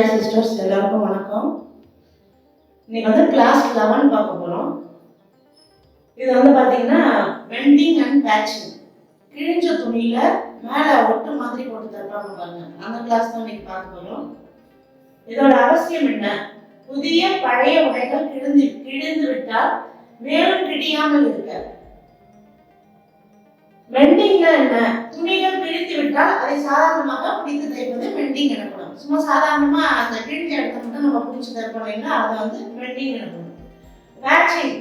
வணக்கம். இன்னைக்கு வந்து கிளாஸ் லெவன் பார்க்க போகிறோம் இது வந்து பார்த்தீங்கன்னா வெண்டிங் அண்ட் பேட்சிங் கிழிஞ்ச துணியில் மேலே ஒட்டு மாதிரி போட்டு தருவாங்க பாருங்க. அந்த கிளாஸ் தான் இன்னைக்கு பார்க்க போகிறோம் இதோட அவசியம் என்ன? புதிய பழைய உடைகள் கிழிந்து கிழிந்து விட்டால் மேலும் கிழியாமல் இருக்க. வெண்டிங்ல என்ன? துணிகள் கிழித்து விட்டால் அதை சாதாரணமாக பிடித்து தைப்பது வெண்டிங் எனப்படும். சும்மா சாதாரணமா அந்த கிழிஞ்ச இடத்த மட்டும் நம்ம பிடிச்சி தைப்போம் இல்லைங்களா? அதை வந்து வெண்டிங் எடுக்கணும் பேட்சிங்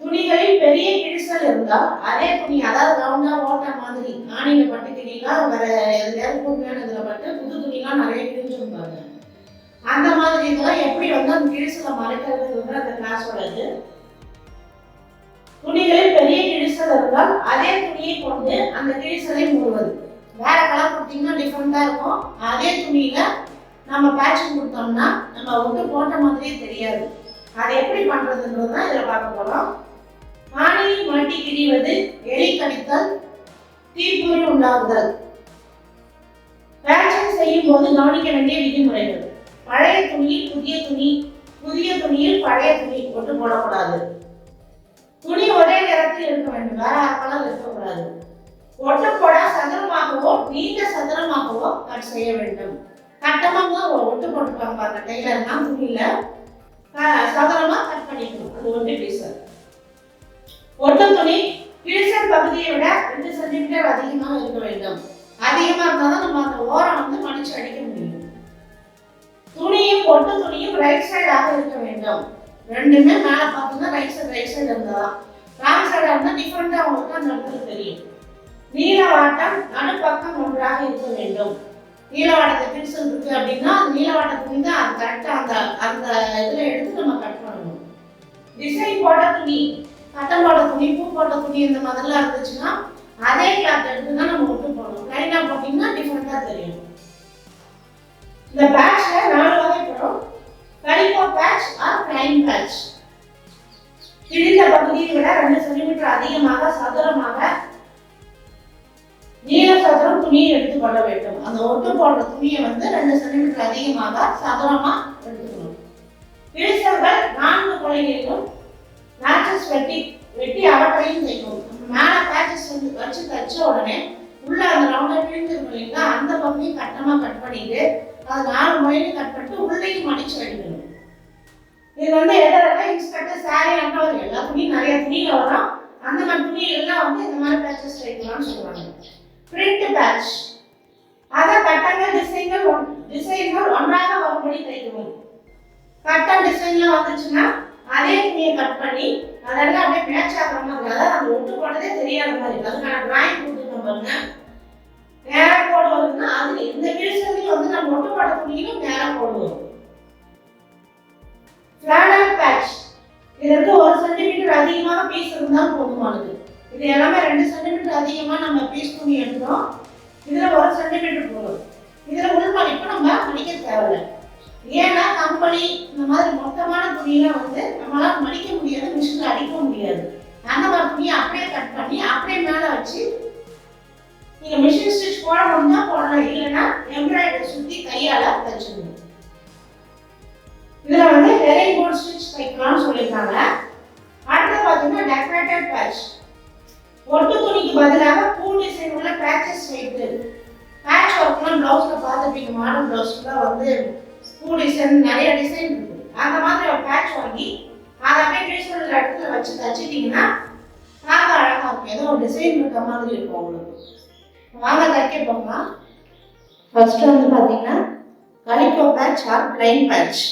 துணிகளில் பெரிய கிழிசல் இருந்தால் அதே துணி அதாவது ரவுண்டா ஓட்டா மாதிரி ஆணியில பட்டு கிழிலாம் வேற எதுலையாவது கூர்மையான பட்டு புது துணிலாம் நிறைய கிழிஞ்சிருப்பாங்க. அந்த மாதிரி இதெல்லாம் எப்படி வந்து அந்த கிழிசலை மறைக்கிறது வந்து அந்த கிளாஸோட இது. துணிகளில் பெரிய கிழிசல் இருந்தால் அதே துணியை கொண்டு அந்த கிழிசலை மூடுவது. வேற கலர் கொடுத்தீங்கன்னா டிஃப்ரெண்ட்டாக இருக்கும். அதே துணியில் நம்ம பேட்சிங் கொடுத்தோம்னா நம்ம ஒட்டு போட்ட மாதிரியே தெரியாது. அதை எப்படி பண்ணுறதுன்றது தான் இதில் பார்க்க போகிறோம் ஆணியில் மாட்டி கிழிவது எலி கடித்தல் தீப்பொறி உண்டாகுதல் பேட்சிங் செய்யும் போது கவனிக்க வேண்டிய விதிமுறைகள். பழைய துணியில் புதிய துணி புதிய துணியில் பழைய துணி ஒட்டு போடக்கூடாது. துணி ஒரே நேரத்தில் இருக்க வேண்டும். வேற கலர் இருக்கக்கூடாது. ஒட்டு போட சதுரமாகவோ நீண்ட சதுரமாகவோ கட் செய்ய வேண்டும். கட்டமாக ஒட்டு போட்டுப்பாங்க பாருங்க டெய்லர்னா துணியில. சதுரமா கட் பண்ணிக்கணும். அது ஒட்டு பீஸ் ஒட்டு துணி கிழிசல் பகுதியை விட ரெண்டு சென்டிமீட்டர் அதிகமாக இருக்க வேண்டும். அதிகமாக இருந்தால் தான் நம்ம அந்த ஓரம் வந்து மடிச்சு அடிக்க முடியும். துணியும் ஒட்டு துணியும் ரைட் சைடாக இருக்க வேண்டும். ரெண்டுமே மேலே பார்த்தோம்னா ரைட் சைடு ரைட் சைடு இருந்தால் ராங் சைடாக இருந்தால் டிஃப்ரெண்ட்டாக உங்களுக்கு அந்த இடத்துல தெரியும். நீளவாட்டம் நடுப்பக்கம் ஒன்றாக இருக்க வேண்டும். நீளவாட்டத்தை பிரிச்சு இருக்கு அப்படின்னா அந்த நீலவாட்ட துணி அது கரெக்டா அந்த அந்த இதுல எடுத்து நம்ம கட் பண்ணணும். டிசைன் போட்ட துணி பட்டம் போட துணி பூ போட்ட துணி இந்த மாதிரிலாம் இருந்துச்சுன்னா அதே கிளாத் எடுத்து தான் நம்ம ஒட்டு போடணும். லைனா போட்டீங்கன்னா டிஃபரெண்டா தெரியும். இந்த பேட்சை நாலு வகைப்படும். Calico patch or plain patch கிழிந்த பகுதியை விட ரெண்டு சென்டிமீட்டர் அதிகமாக சதுரமாக நீல சதுரம் துணியை எடுத்துக்கொள்ள வேண்டும். அந்த ஒட்டு போடுற துணியை வந்து ரெண்டு சென்டிமீட்டர் அதிகமாக சதுரமா எடுத்துக்கணும். கிழிசர்கள் நான்கு கொலைகளிலும் மேட்சஸ் வெட்டி வெட்டி அவற்றையும் தைக்கணும் மேலே மேல பேச்சஸ் வந்து வச்சு தச்ச உடனே உள்ள அந்த ரவுண்டா கிழிஞ்சிருக்கும் இல்லைங்களா? அந்த பகுதியும் கட்டமா கட் பண்ணிட்டு அது நாலு முறையிலும் கட் பண்ணிட்டு உள்ளேயும் மடிச்சு அடிக்கணும் இது வந்து எதில் இன்ஸ்பெக்டர் சாரி அண்டவர் எல்லா துணியும் நிறைய துணியில வரும். அந்த மாதிரி துணிகள்லாம் வந்து இந்த மாதிரி பேச்சஸ் வைக்கலாம்னு சொல்லுவாங்க பிரிண்ட் பேட்ச் அதை கட்டங்கள் டிசைன்கள் ஒன் டிசைன்கள் ஒன்றாக வரும்படி தைக்கணும் கட்டம் டிசைன்லாம் வந்துச்சுன்னா அதே துணியை கட் பண்ணி அதெல்லாம் அப்படியே மேட்ச் ஆகிற மாதிரி அதாவது அந்த ஒட்டு போட்டதே தெரியாத மாதிரி அதுக்கான டிராயிங் கொடுத்துருக்கோம் பாருங்க. நேரா போடுவதுன்னா அது இந்த கிழிசலையும் வந்து நம்ம ஒட்டு போட்ட துணியிலும் நேரா போடுவோம் ஃபிளானல் பேட்ச் இது வந்து ஒரு சென்டிமீட்டர் அதிகமாக பீஸ் இருந்தால் போதுமானது. இது எல்லாமே ரெண்டு சென்டிமீட்டர் அதிகமாக நம்ம பீஸ் துணி எடுக்கிறோம். இதில் ஒரு சென்டிமீட்டர் போதும். இதில் உள்மதிப்பு நம்ம மடிக்க தேவையில்லை. ஏன்னா கம்பெனி இந்த மாதிரி மொத்தமான துணியெல்லாம் வந்து நம்மளால் மடிக்க முடியாது மிஷினில் அடிக்க முடியாது. அந்த மாதிரி துணியை அப்படியே கட் பண்ணி அப்படியே மேலே வச்சு நீங்கள் மிஷின் ஸ்டிச் போட முடிஞ்சா போடலாம். இல்லைன்னா எம்ப்ராய்டரி சுற்றி கையால் தைச்சிடணும் இதில் வந்து ஹெரை போர்ட் ஸ்டிச் தைக்கலாம்னு சொல்லியிருக்காங்க. அடுத்து பார்த்தீங்கன்னா டெக்கரேட்டட் பேட்ச் ஒட்டு துணிக்கு பதிலாக பூ டிசைன் உள்ள பேச்சஸ் வைத்து பேட்ச் ஒர்க்லாம் ப்ளவுஸில் பார்த்துருப்பீங்க மாடர்ன் ப்ளவுஸ்லாம் வந்து பூ டிசைன் நிறைய டிசைன் இருக்கு. அந்த மாதிரி ஒரு பேட்ச் வாங்கி அதை அப்படியே டிசைன் இடத்துல வச்சு தச்சுட்டிங்கன்னா பார்க்க அழகாக இருக்கும். ஏதோ ஒரு டிசைன் இருக்க மாதிரி இருக்கும் உங்களுக்கு. வாங்க தைக்க போகலாம். ஃபர்ஸ்ட் வந்து பார்த்தீங்கன்னா calico patch or plain patch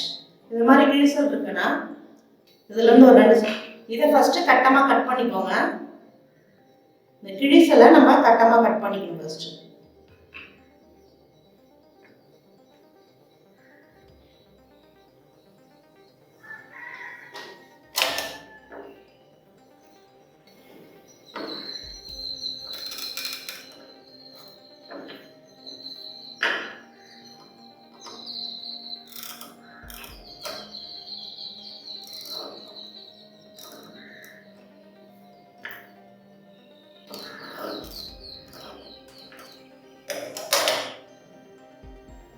இது மாதிரி கிழிசல் இருக்குன்னா இதுலேருந்து ஒரு ரெண்டு இதை ஃபஸ்ட்டு கட்டமாக கட் பண்ணிக்கோங்க. இந்த கிழிசலை நம்ம கட்டமாக கட் பண்ணிக்கணும் ஃபஸ்ட்டு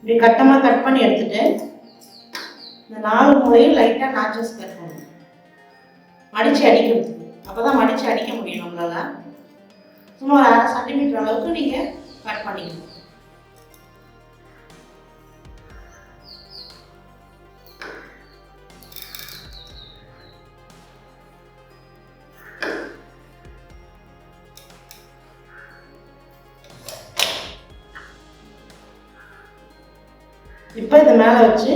இப்படி கட்டமாக கட் பண்ணி எடுத்துட்டு இந்த நாலு மூலையும் லைட்டாக நாச்சஸ் கட்டணும் மடித்து அடிக்கிறது அப்போ தான் மடித்து அடிக்க முடியும் நம்மளால். சும்மா ஒரு அரை சென்டிமீட்டர் அளவுக்கு நீங்கள் இப்போ இதை மேலே வச்சு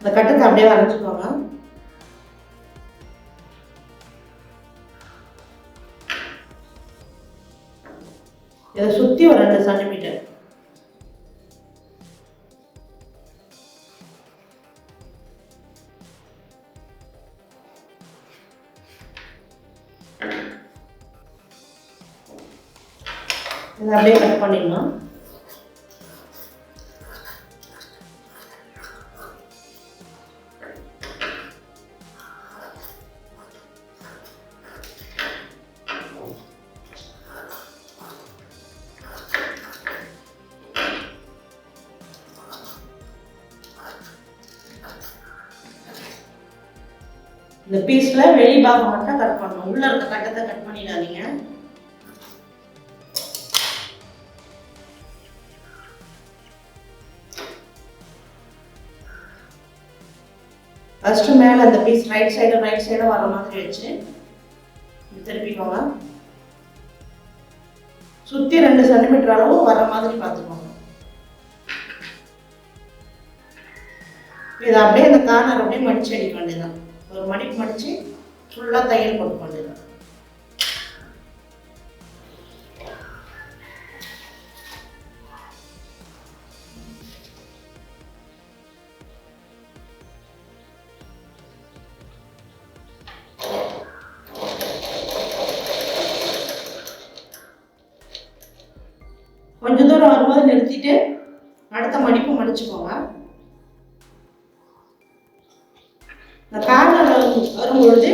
இந்த கட்டத்தை அப்படியே வரைஞ்சிக்கோங்க. இதை சுற்றி ஒரு ரெண்டு சென்டிமீட்டர் இதை அப்படியே கட் பண்ணிடலாம். இந்த பீஸ்ல வெளி பாகம் மட்டும் கட் பண்ணணும். உள்ள இருக்க கட்டத்தை கட் பண்ணிடாதீங்க. ஃபர்ஸ்ட் மேல அந்த piece right side right side வர மாதிரி வச்சு திருப்பிக்கோங்க. சுத்தி ரெண்டு சென்டிமீட்டர் அளவு வர மாதிரி பார்த்துக்கோங்க. இதை அப்படியே அந்த கார்னர் அப்படியே மடிச்சு அடிக்க வேண்டியதுதான். ஒரு மடிப்பு மடிச்சு ஃபுல்லாக தையல் போட்டு வேண்டியது இந்த கார்னர் வரும்பொழுது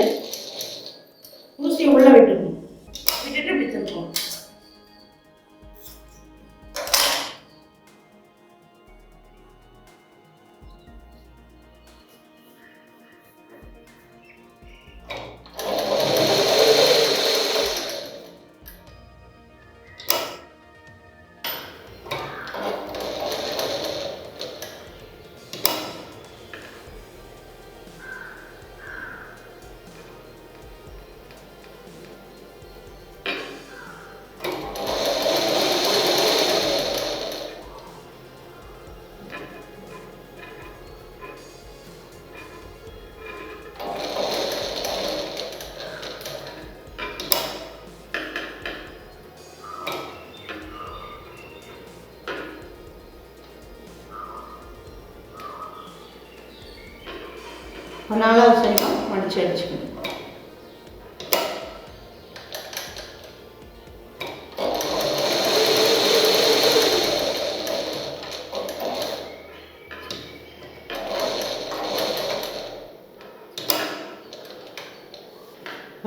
நாலாவது சைடும் மடிச்சு அடிச்சுக்கணும்.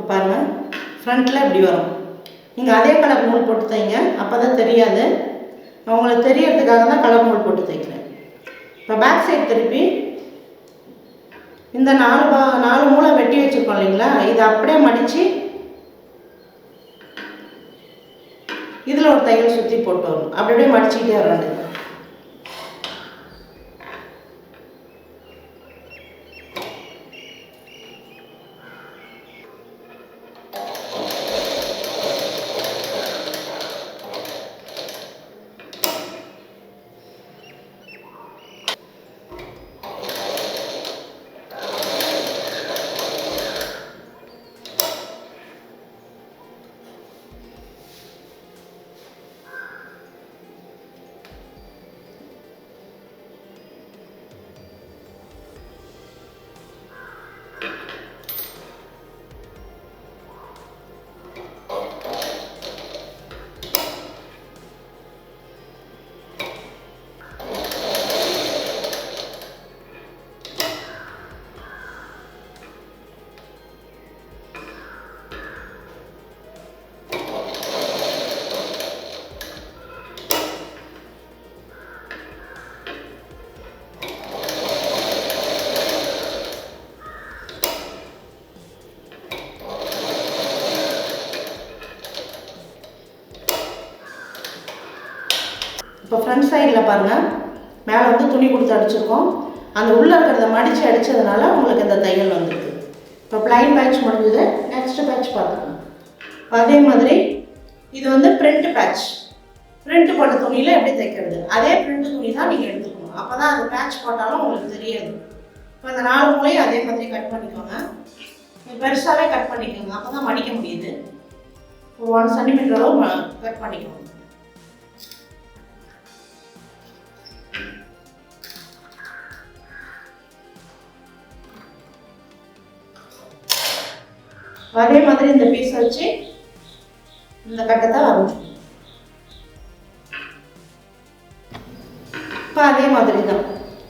பாருங்கள் ஃப்ரண்ட்டில் இப்படி வரும். நீங்கள் அதே கலர் நூல் போட்டு தைங்க அப்போ தான் தெரியாது. உங்களுக்கு தெரியறதுக்காக தான் கலர் நூல் போட்டு தைக்கிறேன். இப்போ பேக் சைட் திருப்பி இந்த நாலு பா நாலு மூளை வெட்டி வச்சுருக்கோம் இல்லைங்களா? இதை அப்படியே மடித்து இதில் ஒரு தையல் சுற்றி போட்டு வரணும். அப்படி அப்படியே மடிச்சுக்கிட்டே வரணும். பாருங்கள் மேலே வந்து துணி கொடுத்து அடிச்சிருக்கோம். அந்த உள்ளே இருக்கிறத மடித்து அடித்ததுனால உங்களுக்கு இந்த தையல் வந்துருக்கு. இப்போ பிளைன் பேட்ச் முடிஞ்சது. நெக்ஸ்ட் பேட்ச் பார்த்துக்கலாம் அதே மாதிரி இது வந்து பிரிண்ட் பேட்ச் பிரிண்ட் போட்ட துணியில் எப்படி தைக்கிறது? அதே பிரிண்ட் துணி தான் நீங்கள் எடுத்துக்கணும். அப்போ தான் அது பேட்ச் போட்டாலும் உங்களுக்கு தெரியாது. இப்போ அந்த நாலு மூலையும் அதே மாதிரி கட் பண்ணிக்கோங்க. பெருசாகவே கட் பண்ணிக்கோங்க. அப்போ தான் மடிக்க முடியுது. ஒரு ஒன் சென்டிமீட்டர் அளவு கட் பண்ணிக்கோங்க. அதே மாதிரி இந்த பீஸ் வச்சு இந்த கட்டத்தை வரைஞ்சிக்கணும் இப்போ அதே மாதிரி தான்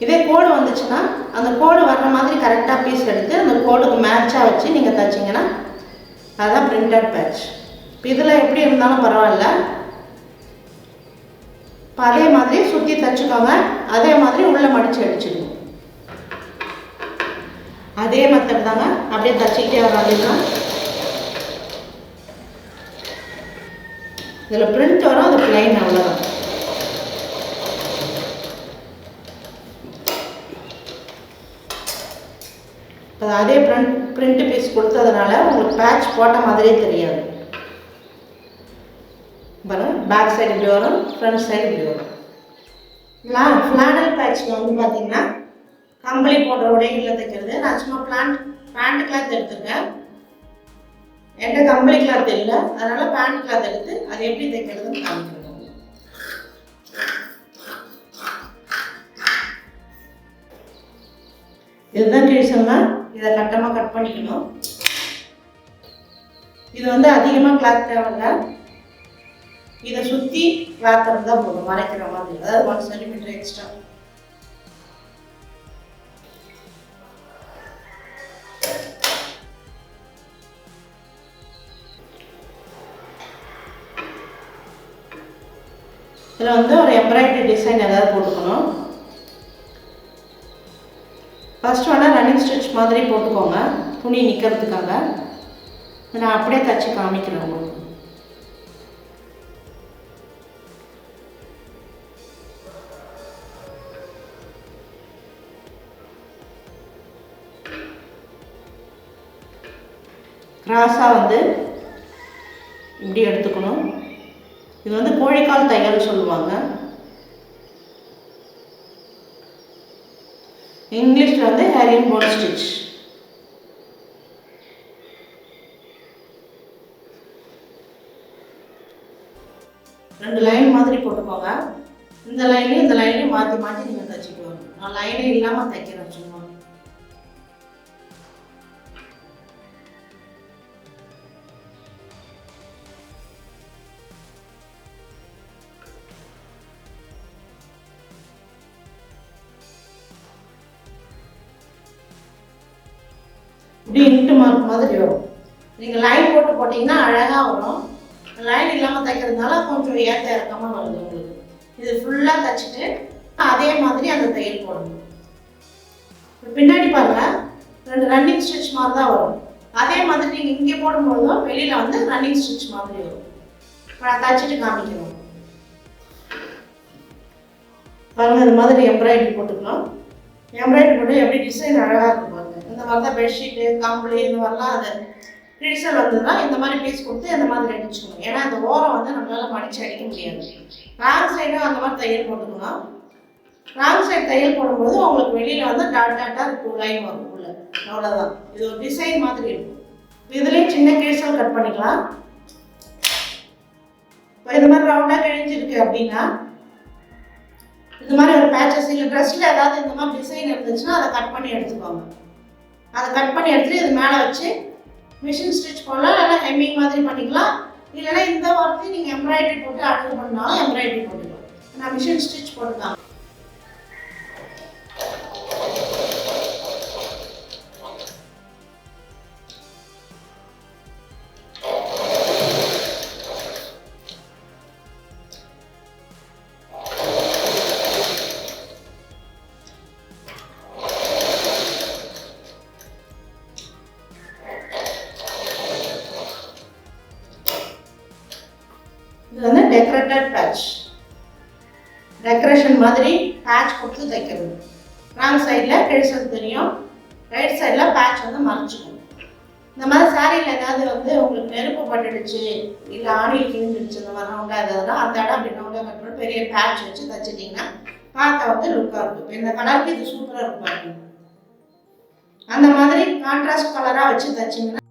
இதே கோடு வந்துச்சுன்னா அந்த கோடு வர்ற மாதிரி கரெக்டாக பீஸ் எடுத்து அந்த கோடுக்கு மேட்சாக வச்சு நீங்கள் தைச்சிங்கன்னா அதுதான் பிரிண்டட் பேட்ச் இப்போ இதில் எப்படி இருந்தாலும் பரவாயில்ல. இப்போ அதே மாதிரி சுற்றி தைச்சிக்கோங்க. அதே மாதிரி உள்ளே மடித்து அடிச்சிடுவோம் அதே மெத்தட் தாங்க. அப்படியே தச்சிக்கிட்டே வராதுன்னா இதில் பிரிண்ட் வரும் அது பிளைன் அவ்வளோதான் இப்போ அதே பிரிண்ட் பிரிண்ட் பீஸ் கொடுத்ததுனால உங்களுக்கு பேட்ச் போட்ட மாதிரியே தெரியாது. வரும் பேக் சைடு இப்படி வரும் ஃப்ரண்ட் சைடு இப்படி வரும். ஃப்ளா ஃப்ளானல் பேட்ச்சில் வந்து பார்த்தீங்கன்னா கம்பளி போன்ற உடைகளில் தைக்கிறது. நான் சும்மா பிளான் பேண்ட் எடுத்துருக்கேன். என்கிட்ட கம்பளி கிளாத் இல்லை அதனால பேண்ட் கிளாத் எடுத்து அதை எப்படி தைக்கிறதுன்னு காமிக்கிறேன். இதுதான் கிழிச்சோம்னா இதை கட்டமாக கட் பண்ணிக்கணும். இது வந்து அதிகமாக கிளாத் தேவையில்லை. இதை சுற்றி கிளாத் இருந்தால் போதும் மறைக்கிற மாதிரி. அதாவது ஒன் சென்டிமீட்டர் எக்ஸ்ட்ரா இதில் வந்து ஒரு எம்ப்ராய்டரி டிசைன் ஏதாவது போட்டுக்கணும். ஃபஸ்ட்டு வேணால் ரன்னிங் ஸ்டிச் மாதிரி போட்டுக்கோங்க துணி நிற்கிறதுக்காக நான் அப்படியே தச்சு காமிக்கிறேன் உங்களுக்கு. கிராஸாக வந்து இப்படி எடுத்துக்கணும். இது வந்து கோழிக்கால் தையல் சொல்லுவாங்க. இங்கிலீஷில் வந்து ஹேரியன் போன் ஸ்டிச் ரெண்டு லைன் மாதிரி போட்டுக்கோங்க. இந்த லைன்லையும் இந்த லைன்லையும் மாற்றி மாற்றி நீங்கள் தைச்சிக்கோங்க. நான் லைனே இல்லாமல் தைக்கிறேன் சும்மா இப்படி இன்ட்டு மார்க் மாதிரி வரும். நீங்கள் லைன் போட்டு போட்டிங்கன்னா அழகாக வரும். லைன் இல்லாமல் தைக்கிறதுனால கொஞ்சம் ஏற்ற இறக்கமாக வருது உங்களுக்கு. இது ஃபுல்லாக தைச்சிட்டு அதே மாதிரி அந்த தையல் போடணும். பின்னாடி பாருங்க ரெண்டு ரன்னிங் ஸ்டிச் மாதிரி தான் வரும். அதே மாதிரி நீங்கள் இங்கே போடும்பொழுதும் வெளியில் வந்து ரன்னிங் ஸ்டிச் மாதிரி வரும். இப்போ நான் தைச்சிட்டு காமிக்கிறோம் பாருங்கள் இந்த மாதிரி எம்ப்ராய்டரி போட்டுக்கலாம். எம்ப்ராய்டரி போட்டு எப்படி டிசைன் அழகாக இருக்கும்? பாருங்கள் இந்த மாதிரி தான் பெட்ஷீட்டு கம்பளி இந்த மாதிரிலாம் அது டிசைன் வந்ததுன்னா இந்த மாதிரி பீஸ் கொடுத்து இந்த மாதிரி அடிச்சுக்கணும். ஏன்னா இந்த ஓரம் வந்து நம்மளால் மடிச்சு அடிக்க முடியாது. ராங் சைடும் அந்த மாதிரி தையல் போட்டுக்கணும் ராங் சைடு தையல் போடும்போது உங்களுக்கு வெளியில் வந்து டாட் டாட்டாக இருக்கும் லைன் வரும் உள்ள. அவ்வளோதான் இது ஒரு டிசைன் மாதிரி இருக்கும். இதுலேயும் சின்ன கிழிசல் கட் பண்ணிக்கலாம். இப்போ இது மாதிரி ரவுண்டாக கிழிஞ்சிருக்கு அப்படின்னா இந்த மாதிரி ஒரு பேச்சஸ் இல்லை ட்ரெஸ்ஸில் ஏதாவது இந்த மாதிரி டிசைன் இருந்துச்சுன்னா அதை கட் பண்ணி எடுத்துக்கோங்க. அதை கட் பண்ணி எடுத்துட்டு இது மேலே வச்சு மிஷின் ஸ்டிச் போடலாம் இல்லைன்னா ஹெம்மிங் மாதிரி பண்ணிக்கலாம். இல்லைன்னா இந்த வாரத்தையும் நீங்கள் எம்ப்ராய்டரி போட்டு அட்டன் பண்ணாலும் எம்ப்ராய்டரி போட்டுக்கலாம். நான் மிஷின் ஸ்டிச் போட்டுக்கலாம் டெக்கரேட்டட் பேட்ச் டெக்கரேஷன் மாதிரி பேட்ச் கொடுத்து தைக்கிறது. ராங் சைடில் கிழிச்சது தெரியும். ரைட் சைடில் பேட்ச் வந்து மறைச்சிக்கும் இந்த மாதிரி சாரியில் ஏதாவது வந்து உங்களுக்கு நெருப்பு பட்டுடுச்சு இல்லை ஆணி கிழிஞ்சிடுச்சு இந்த மாதிரி ரவுண்டாக இருந்ததுன்னா அந்த இடம் அப்படி கட்டணும் பெரிய பேட்ச் வச்சு தைச்சிட்டிங்கன்னா பார்க்க வந்து லுக்காக இருக்கும். இந்த கலருக்கு இது சூப்பராக இருக்கும் அந்த மாதிரி கான்ட்ராஸ்ட் கலராக வச்சு தைச்சிங்கன்னா